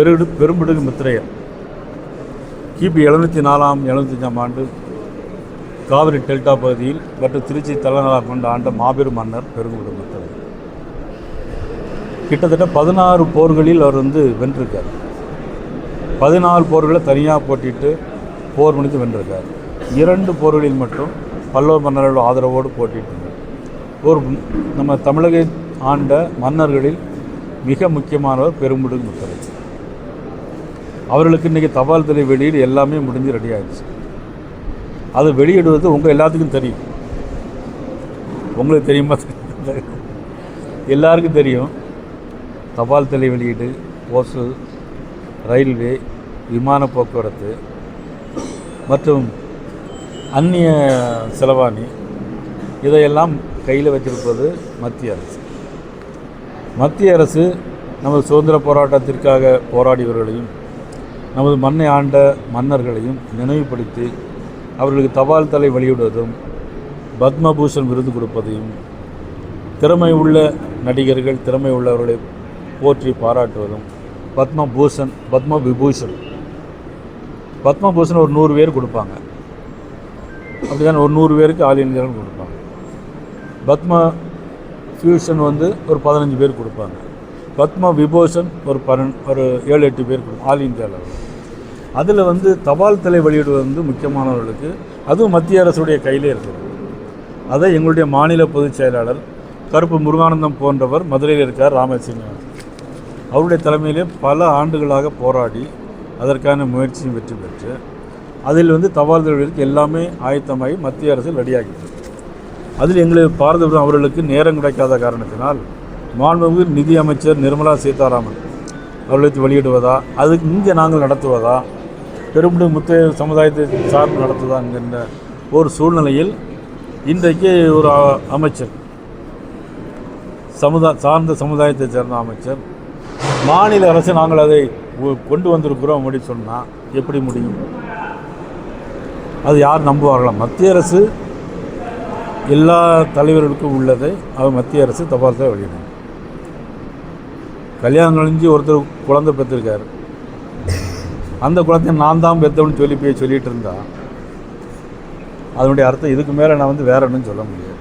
பெருடு பெரும்பிடுகு மித்திரையர். கிபி எழுநூற்றி நாலாம் எழுநூத்தஞ்சாம் ஆண்டு காவிரி டெல்டா பகுதியில் மற்றும் திருச்சி தலைநகராக கொண்ட ஆண்ட மாபெரும் மன்னர் பெருங்குடு மித்திரையர். கிட்டத்தட்ட பதினாறு போர்களில் அவர் வந்து வென்றிருக்கார். பதினாலு போர்களை தனியாக போட்டிட்டு போர் முடித்து வென்றிருக்கார். இரண்டு போர்களில் மட்டும் பல்லவ மன்னர்களோட ஆதரவோடு போட்டிட்டு ஒரு நம்ம தமிழக ஆண்ட மன்னர்களில் மிக முக்கியமானவர் பெரும்புடுகு முத்தரசு அவர்களுக்கு இன்றைக்கி தபால் தலை வெளியீடு எல்லாமே முடிஞ்சு ரெடி ஆயிடுச்சு. அது வெளியிடுவது உங்கள் எல்லாத்துக்கும் தெரியும். உங்களுக்கு தெரியுமா? எல்லாருக்கும் தெரியும். தபால் தலை வெளியீடு போஸ்டல் ரயில்வே விமான போக்குவரத்து மற்றும் அந்நிய செலவாணி இதையெல்லாம் கையில் வச்சிருப்பது மத்திய அரசு. மத்திய அரசு நமது சுதந்திர போராட்டத்திற்காக போராடியவர்களையும் நமது மண்ணை ஆண்ட மன்னர்களையும் நினைவுபடுத்தி அவர்களுக்கு தபால் தலை வெளியிடுவதும் பத்மபூஷன் விருது கொடுப்பதையும் திறமை உள்ள நடிகர்கள் திறமை உள்ளவர்களை போற்றி பாராட்டுவதும் பத்மபூஷன் பத்ம விபூஷன் பத்மபூஷன் ஒரு நூறு பேர் கொடுப்பாங்க. அப்படிதான் ஒரு நூறு பேருக்கு ஆல் இந்தியாவில் கொடுப்பாங்க. பத்ம ஃபியூஷன் வந்து ஒரு பதினஞ்சு பேர் கொடுப்பாங்க. பத்ம விபூஷன் ஒரு பன்னெண்டு ஒரு ஏழு எட்டு பேர் கொடுக்கும் ஆல் இந்தியாவில் அதில் வந்து தபால் தலை வெளியிடுவது வந்து முக்கியமானவர்களுக்கு அதுவும் மத்திய அரசுடைய கையிலே இருக்குது. அதை எங்களுடைய மாநில பொதுச் செயலாளர் கருப்பு முருகானந்தம் போன்றவர் மதுரையில் இருக்கார் ராமசிங்கம் அவருடைய தலைமையிலே பல ஆண்டுகளாக போராடி அதற்கான முயற்சியும் வெற்றி பெற்று அதில் வந்து தபால் தலைவர்களுக்கு எல்லாமே ஆயத்தமாகி மத்திய அரசு ரெடியாகிட்டு அதில் எங்களுக்கு பாரதபுரம் அவர்களுக்கு நேரம் கிடைக்காத காரணத்தினால் மாண்புமிகு நிதி அமைச்சர் நிர்மலா சீதாராமன் அவர்களுக்கு வெளியிடுவதா? அதுக்கு இங்கே நாங்கள் நடத்துவதா? பெரும்படு முத்தைய சமுதாயத்தை சார்ந்து நடத்துவதா என்கின்ற ஒரு சூழ்நிலையில் இன்றைக்கு ஒரு அமைச்சர் சமுதா சார்ந்த சமுதாயத்தை சேர்ந்த அமைச்சர் மாநில அரசு நாங்கள் அதை கொண்டு வந்திருக்கிறோம் அப்படி சொன்னால் எப்படி முடியும்? அது யார் நம்புவார்களா? மத்திய அரசு எல்லா தலைவர்களுக்கும் உள்ளதை அவர் மத்திய அரசு தபால் தான் வெளியிடும் கல்யாணம் கழிஞ்சு ஒருத்தர் குழந்தை பெற்றிருக்காரு. அந்த குழந்தைய நான் தான் பெற்றவன்னு சொல்லி போய் சொல்லிட்டு இருந்தா. அதனுடைய அர்த்தம் இதுக்கு மேலே நான் வந்து வேற ஒன்றும் சொல்ல முடியாது.